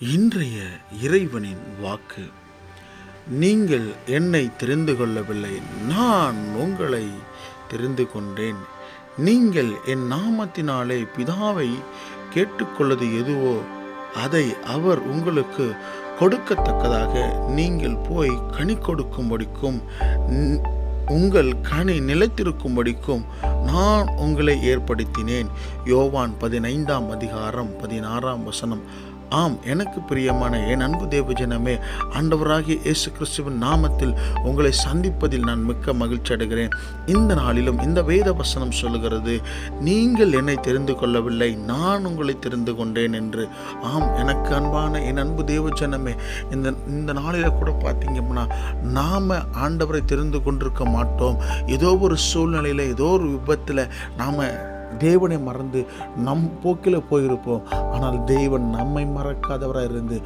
இன்றைய இறைவனின் வாக்கு. நீங்கள் என்னை தெரிந்து கொள்ளவில்லை நான் உங்களை தெரிந்து கொண்டேன். நீங்கள் என் நாமத்தினாலே பிதாவை கேட்டுக்கொள்வது எதுவோ அதை அவர் உங்களுக்கு கொடுக்கத்தக்கதாக நீங்கள் போய் கனி கொடுக்கும்படிக்கும் உங்கள் கனி நிலைத்திருக்கும்படிக்கும் நான் உங்களை ஏற்படுத்தினேன். யோவான் பதினைந்தாம் அதிகாரம் பதினாறாம் வசனம். ஆம் எனக்கு பிரியமான என் அன்பு தேவஜனமே ஆண்டவராகிய இயேசு கிறிஸ்துவின் நாமத்தில் உங்களை சந்திப்பதில் நான் மிக்க மகிழ்ச்சி அடைகிறேன். இந்த நாளிலும் இந்த வேத வசனம் சொல்லுகிறது நீங்கள் என்னை தெரிந்து கொள்ளவில்லை நான் உங்களை தெரிந்து கொண்டேன் என்று. ஆம் எனக்கு அன்பான என் அன்பு தேவஜனமே இந்த இந்த நாளில் கூட பார்த்தீங்கன்னா நாம் ஆண்டவரை தெரிந்து கொண்டிருக்க மாட்டோம். ஏதோ ஒரு சூழ்நிலையில் ஏதோ ஒரு விபத்தில் நாம் தேவனை மறந்து நம் போக்கில் போயிருப்போம். ஆனால் தேவன் நம்மை மறக்காதவராக இருந்து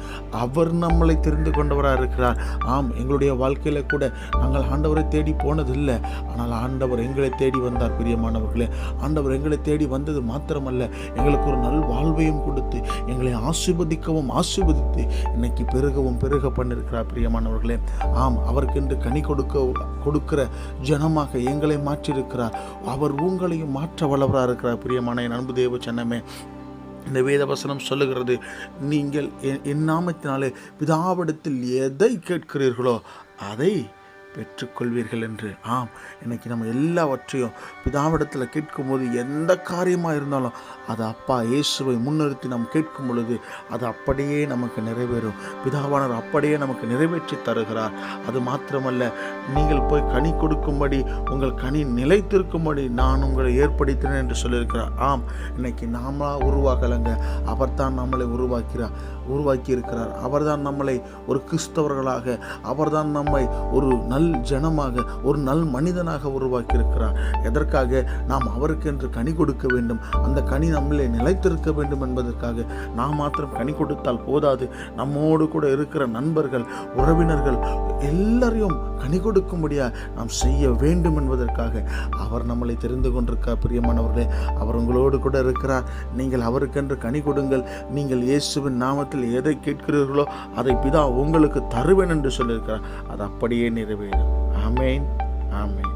அவர் நம்மளை தெரிந்து கொண்டவராக இருக்கிறார். ஆம் எங்களுடைய வாழ்க்கையில் கூட நாங்கள் ஆண்டவரை தேடி போனதில்லை. ஆனால் ஆண்டவர் எங்களை தேடி வந்தார் பிரியமானவர்களே. ஆண்டவர் எங்களை தேடி வந்தது மாத்திரமல்ல எங்களுக்கு ஒரு நல் வாழ்வையும் கொடுத்து எங்களை ஆசீர்வதிக்கவும் ஆசீர்வதித்து இன்னைக்கு பெருகவும் பெருக பண்ணிருக்கிறார் பிரியமானவர்களே. ஆம் அவருக்கென்று கனி கொடுக்க கொடுக்கிற ஜனமாக எங்களை மாற்றியிருக்கிறார். அவர் உங்களையும் மாற்ற வளவரார் இருக்கிற பிரியமான என் அன்பு தேவ சன்னமே இந்த வேதவசனம் சொல்லுகிறது நீங்கள் என் நாமத்தினாலே பிதாவிடத்தில் எதை கேட்கிறீர்களோ அதை பெற்றுக்கொள்வீர்கள் என்று ஆம் இன்னைக்கு நம்ம எல்லாவற்றையும் பிதாவிடத்தில் கேட்கும்போது எந்த காரியமாக இருந்தாலும் அது அப்பா இயேசுவை முன்னிறுத்தி நாம் கேட்கும் பொழுது அது அப்படியே நமக்கு நிறைவேறும். பிதாவானவர் அப்படியே நமக்கு நிறைவேற்றி தருகிறார். அது மாத்திரமல்ல நீங்கள் போய் கனி கொடுக்கும்படி உங்கள் கனி நிலைத்திருக்கும்படி நான் உங்களை ஏற்படுத்தினேன் என்று சொல்லியிருக்கிறார். ஆம் இன்னைக்கு நாமளா உருவாகலைங்க. அவர்தான் நம்மளை உருவாக்கிறார் உருவாக்கி இருக்கிறார் அவர்தான் நம்மளை ஒரு கிறிஸ்தவர்களாக அவர்தான் நம்மை ஒரு நல் ஜனமாக ஒரு நல் மனிதனாக உருவாக்கியிருக்கிறார். எதற்காக? நாம் அவருக்கென்று கனி கொடுக்க வேண்டும். அந்த கனி நம்மளே நிலைத்திருக்க வேண்டும் என்பதற்காக. நாம் மாத்திரம் கனி கொடுத்தால் போதாது. நம்மோடு கூட இருக்கிற நண்பர்கள் உறவினர்கள் எல்லாரையும் கனி கொடுக்கும்படியா நாம் செய்ய வேண்டும் என்பதற்காக. அவர் நம்மளை தெரிந்து கொண்டிருக்கார் பிரியமானவர்களே. அவர் உங்களோடு கூட இருக்கிறார். நீங்கள் அவருக்கென்று கனி கொடுங்கள். நீங்கள் இயேசுவின் நாமத்தில் எதை கேட்கிறீர்களோ அதை பிதா உங்களுக்கு தருவேன் என்று சொல்லியிருக்கிறார். அது அப்படியே நிறைவேறும். ஆமேன் ஆமேன்